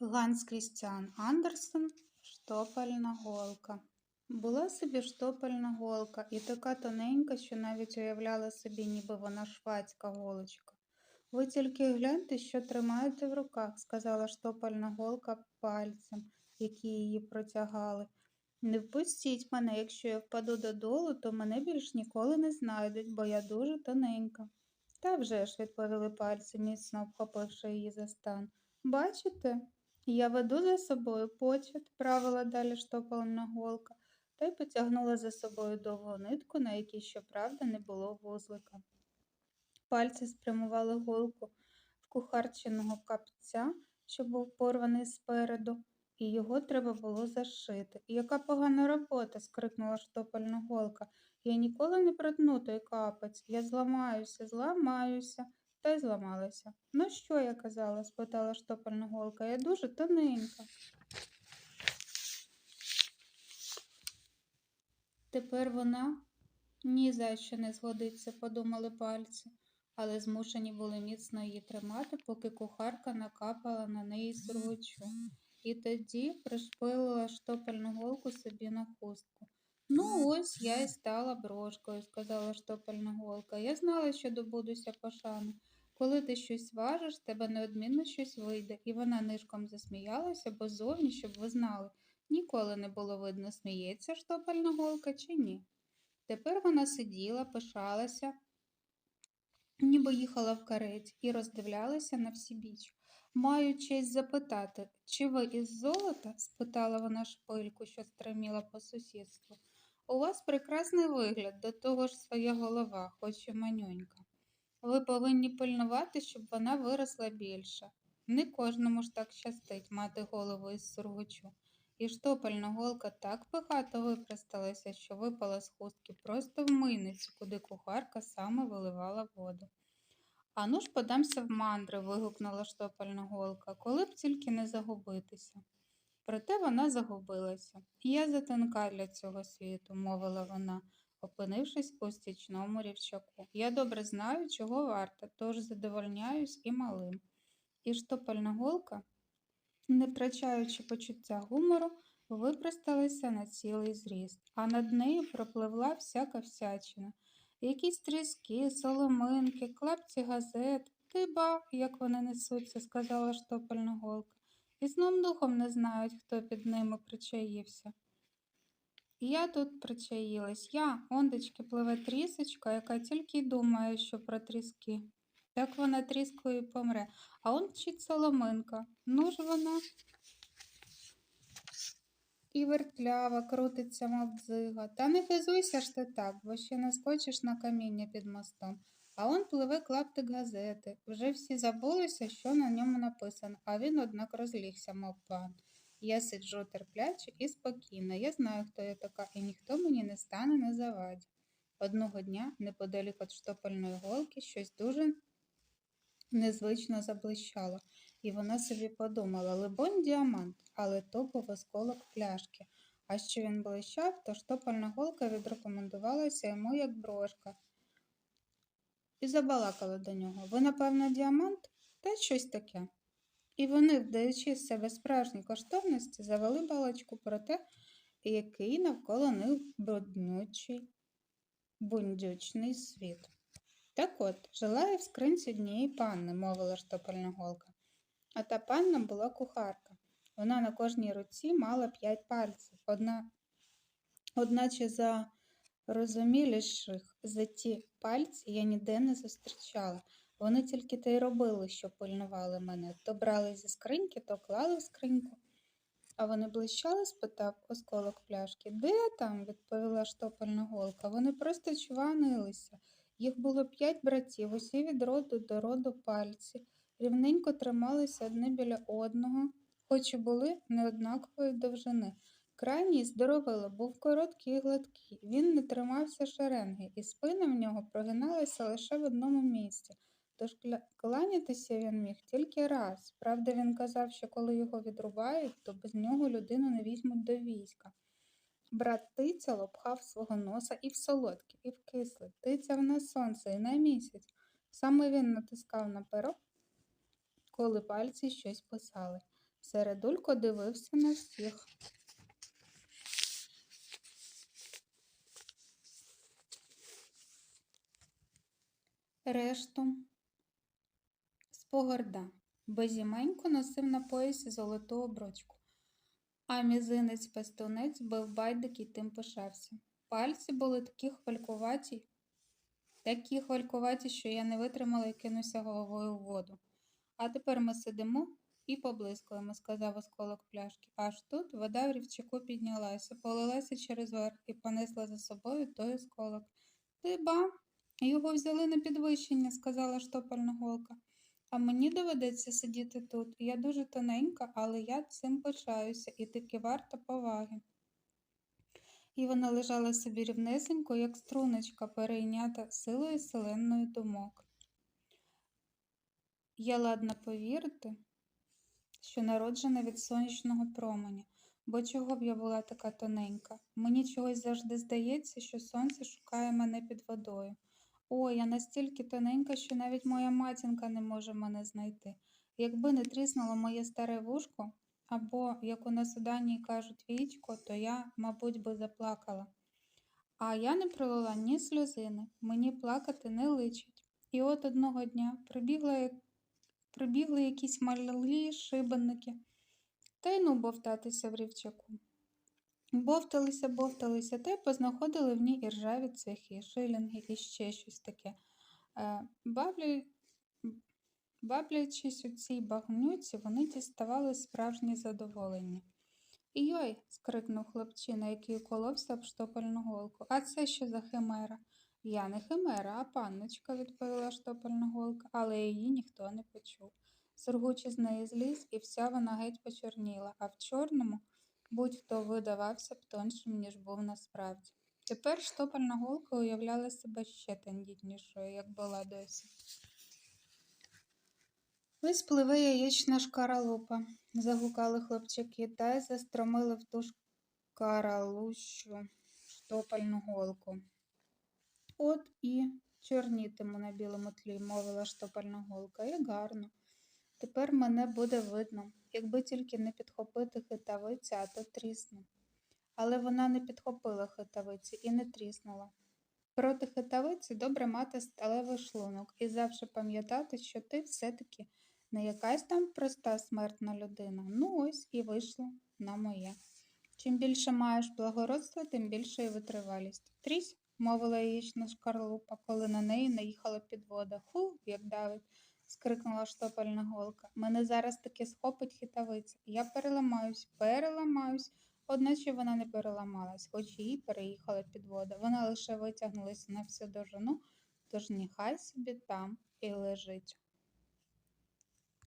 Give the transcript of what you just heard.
Ганс Крістіан Андерсен Штопальна голка. Була собі штопальна голка і така тоненька, що навіть уявляла собі, ніби вона швадська голочка. Ви тільки гляньте, що тримаєте в руках, сказала штопальна голка пальцем, які її протягали. Не впустіть мене, якщо я впаду додолу, то мене більш ніколи не знайдуть, бо я дуже тоненька. Та вже ж, відповіли пальці, міцно обхопивши її за стан. Бачите? Я веду за собою почет, правила далі штопальна голка, та й потягнула за собою довгу нитку, на якій, щоправда, не було вузлика. Пальці спрямували голку в кухарчиного капця, що був порваний спереду, і його треба було зашити. Яка погана робота, скрикнула штопальна голка. Я ніколи не протну той капець. Я зламаюся, зламаюся та й зламалася. Ну що я казала? спитала штопальна голка. Я дуже тоненька. Тепер вона ні за що не згодиться, подумали пальці, але змушені були міцно її тримати, поки кухарка накапала на неї сургучу. І тоді пришпилила штопальну голку собі на хустку. Ну, ось я і стала брошкою, сказала штопальна голка. Я знала, що добудуся пошани. Коли ти щось важиш, тебе неодмінно щось вийде. І вона нишком засміялася, бо зовні, щоб ви знали, ніколи не було видно, сміється штопальна голка чи ні. Тепер вона сиділа, пишалася, ніби їхала в кареті, і роздивлялася на всі біч. Маю честь запитати, чи ви із золота? спитала вона шпильку, що стриміла по сусідству. У вас прекрасний вигляд, до того ж своя голова, хоч і манюнька. Ви повинні пильнувати, щоб вона виросла більше. Не кожному ж так щастить мати голову із сургучу. І штопальна голка так пихато випросталася, що випала з хустки просто в мийницю, куди кухарка саме виливала воду. Ану ж подамся в мандри, вигукнула штопальна голка, коли б тільки не загубитися. Проте вона загубилася. Я затонка для цього світу, мовила вона, опинившись у стічному рівчаку. Я добре знаю, чого варта, тож задовольняюсь і малим. І штопальна голка, не втрачаючи почуття гумору, випросталася на цілий зріст, а над нею пропливла всяка всячина. Якісь тріски, соломинки, клапці газет. Ти як вони несуться, сказала штопальна голка. І сном духом не знають, хто під ними причаївся. Я тут причаїлась. Я, ондечки, пливе трісочка, яка тільки думає, що про тріски. Так вона тріскою і помре, а он вчить соломинка. Ну ж вона і вертлява, крутиться, мов дзига. Та не хизуйся ж ти так, бо ще наскочиш на каміння під мостом. А он пливе клаптик газети. Вже всі забулися, що на ньому написано, а він, однак, розлігся, мов пан. Я сиджу терпляче і спокійно. Я знаю, хто я така, і ніхто мені не стане на заваді. Одного дня, неподалік від штопальної голки, щось дуже незвично заблищало, і вона собі подумала либонь, діамант, але то був осколок пляшки. А що він блищав, то штопальна голка відрекомендувалася йому як брошка і забалакала до нього. Ви, напевно, діамант та щось таке. І вони, вдаючи з себе справжні коштовності, завели балачку про те, який навколо них бруднючий, бундючний світ. Так от, жила я в скринці однієї панни, мовила штопальна голка. А та панна була кухарка. Вона на кожній руці мала п'ять пальців, одна, одначе за розуміліших за ті пальці я ніде не зустрічала. Вони тільки те й робили, що пильнували мене. То брали зі скриньки, то клали в скриньку. А вони блищали? спитав осколок пляшки. Де там? відповіла штопальна голка. Вони просто чванилися. Їх було п'ять братів, усі від роду до роду пальці, рівненько трималися одне біля одного, хоч і були неоднакової довжини. Крайній здоровило був короткий і гладкий. Він не тримався шеренги, і спина в нього прогиналася лише в одному місці. Тож кланятися він міг тільки раз. Правда, він казав, що коли його відрубають, то без нього людину не візьмуть до війська. Брат тиця пхав свого носа і в солодке, і в кисле, тицяв на сонце і на місяць. Саме він натискав на перо, коли пальці щось писали. Середулько дивився на всіх. Решту спогорда. Безіменько носив на поясі золоту обручку, а мізинець-пестунець бив байдик і тим пишався. Пальці були такі хвалькуваті, такі хвалькуваті, що я не витримала і кинувся головою в воду. А тепер ми сидимо і поблискуємо, сказав осколок пляшки. Аж тут вода в рівчаку піднялася, полилася через верх і понесла за собою той осколок. Ти ба, його взяли на підвищення, сказала штопальна голка. А мені доведеться сидіти тут. Я дуже тоненька, але я цим пишаюся і таки варта поваги. І вона лежала собі рівнесенько, як струночка, перейнята силою селенної думок. Я ладна повірити, що народжена від сонячного променя, бо чого б я була така тоненька? Мені чогось завжди здається, що сонце шукає мене під водою. О, я настільки тоненька, що навіть моя матінка не може мене знайти. Якби не тріснуло моє старе вушко, або, як у нас у Данії кажуть, вічко, то я, мабуть, би заплакала. А я не пролила ні сльозини, мені плакати не личить. І от одного дня прибігла, прибігли якісь малі шибенники, та й ну бовтатися в рівчаку. Бовталися, бовталися, та й познаходили в ній і ржаві цвяхи, шилінги і ще щось таке. Е, Баблі... Баблячись у цій багнюці, вони діставали справжнє задоволення. І йой, скрикнув хлопчина, який уколовся об штопальну голку. А це що за химера? Я не химера, а панночка, відповіла штопальна голка, але її ніхто не почув. Сургучі з неї зліз, і вся вона геть почорніла, а в чорному будь-хто видавався б тоншим, ніж був насправді. Тепер штопальна голка уявляла себе ще тендітнішою, як була досі. Ось пливе яєчна шкаралупа, загукали хлопчаки та й застромили в ту шкаралущу штопальну голку. От і чорнітиму на білому тлі, мовила штопальна голка. Як гарно. Тепер мене буде видно, якби тільки не підхопити хитавиця, а то трісну. Але вона не підхопила хитавиці і не тріснула. Проти хитавиці добре мати сталевий шлунок і завжди пам'ятати, що ти все-таки не якась там проста смертна людина. Ну ось і вийшло на моє. Чим більше маєш благородства, тим більше і витривалість. Трісь, мовила яєчна шкарлупа, коли на неї наїхала підвода. Ху, як давить, скрикнула штопальна голка. Мене зараз таки схопить хитавиця. Я переламаюсь, переламаюсь. Одначе вона не переламалась, хоч її переїхала підвода. Вона лише витягнулася на всю дожину, тож нехай собі там і лежить.